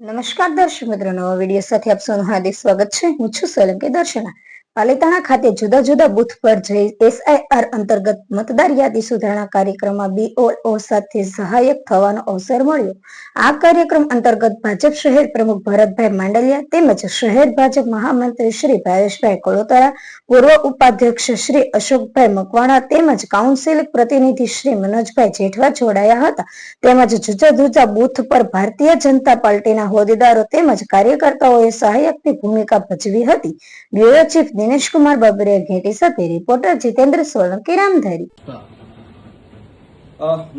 નમસ્કાર દર્શક મિત્રો નવા વીડિયો સાથે આપ સૌનું હાર્દિક સ્વાગત છે. હું છું સોલંકી દર્શના. પાલિતાણા ખાતે જુદા જુદા બુથ પર જઈ એસઆઈઆર અંતર્ગત મતદાર યાદી સુધારણા કાર્યક્રમમાં બીઓઓ સાથે સહાયક થવાનો અવસર મળ્યો. આ કાર્યક્રમ અંતર્ગત ભાજપ શહેર પ્રમુખ ભરતભાઈ માંડલિયા તેમજ શહેર ભાજપ મહામંત્રી શ્રી ભાવેશભાઈ કોલોતરા, પૂર્વ ઉપાધ્યક્ષ શ્રી અશોકભાઈ મકવાણા તેમજ કાઉન્સિલ પ્રતિનિધિ શ્રી મનોજભાઈ જેઠવા જોડાયા હતા. તેમજ જુદા જુદા બુથ પર ભારતીય જનતા પાર્ટીના હોદ્દેદારો તેમજ કાર્યકર્તાઓએ સહાયકની ભૂમિકા ભજવી હતી. બ્યુરો ચીફ દિનેશકુમાર બાબરિયા ઘેટી સાથે રિપોર્ટર જીતેન્દ્ર સોલંકી રામધારી.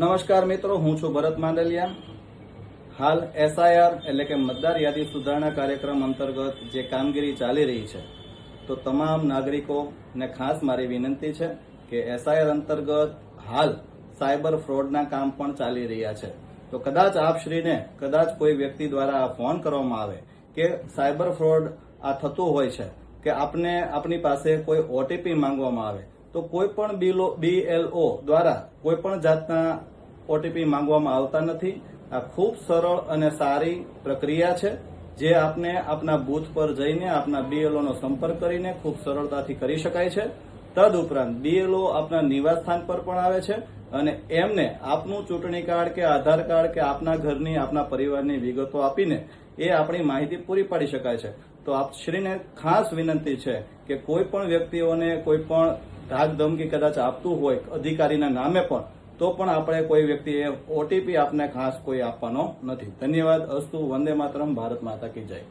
નમસ્કાર મિત્રો, હું છું ભરત માંડલિયા. હાલ એસઆઈઆર એટલે કે મતદાર યાદી સુધારણા કાર્યક્રમ અંતર્ગત જે કામગીરી ચાલી રહી છે, તો તમામ નાગરિકોને ખાસ મારી વિનંતી છે કે એસઆઈઆર અંતર્ગત હાલ સાયબર ફ્રોડના કામ પણ ચાલી રહ્યા છે. તો કદાચ આપશ્રીને, કદાચ કોઈ વ્યક્તિ દ્વારા ફોન કરવામાં આવે કે સાયબર ફ્રોડ આ થતું હોય છે કે આપને આપની પાસે કોઈ ઓટીપી માંગવામાં આવે, તો કોઈ પણ બીલો બીએલઓ દ્વારા કોઈ પણ જાતના ઓટીપી માંગવામાં આવતા નથી. આ ખૂબ સરળ અને સારી પ્રક્રિયા છે, જે આપને આપના બૂથ પર જઈને આપના બીએલઓ નો સંપર્ક કરીને ખૂબ સરળતાથી કરી શકાય છે. તદ ઉપરાંત બીએલઓ આપના નિવાસ સ્થાન પર પણ આવે છે અને એમને આપનું ચૂંટણી કાર્ડ કે આધાર કાર્ડ કે આપના ઘરની, આપના પરિવારની વિગતો આપીને એ આપણી માહિતી પૂરી પાડી શકાય છે. તો આપ શ્રીને ખાસ વિનંતી છે કે કોઈ પણ વ્યક્તિઓને કોઈ પણ ધાક ધમકી કદાચ આપતું હોય અધિકારીના નામે પણ, તો પણ આપણે કોઈ વ્યક્તિએ ઓટીપી આપને ખાસ કોઈ આપવાનો નથી. ધન્યવાદ. અસ્તુ વંદે માતરમ. ભારત માતા કી જય.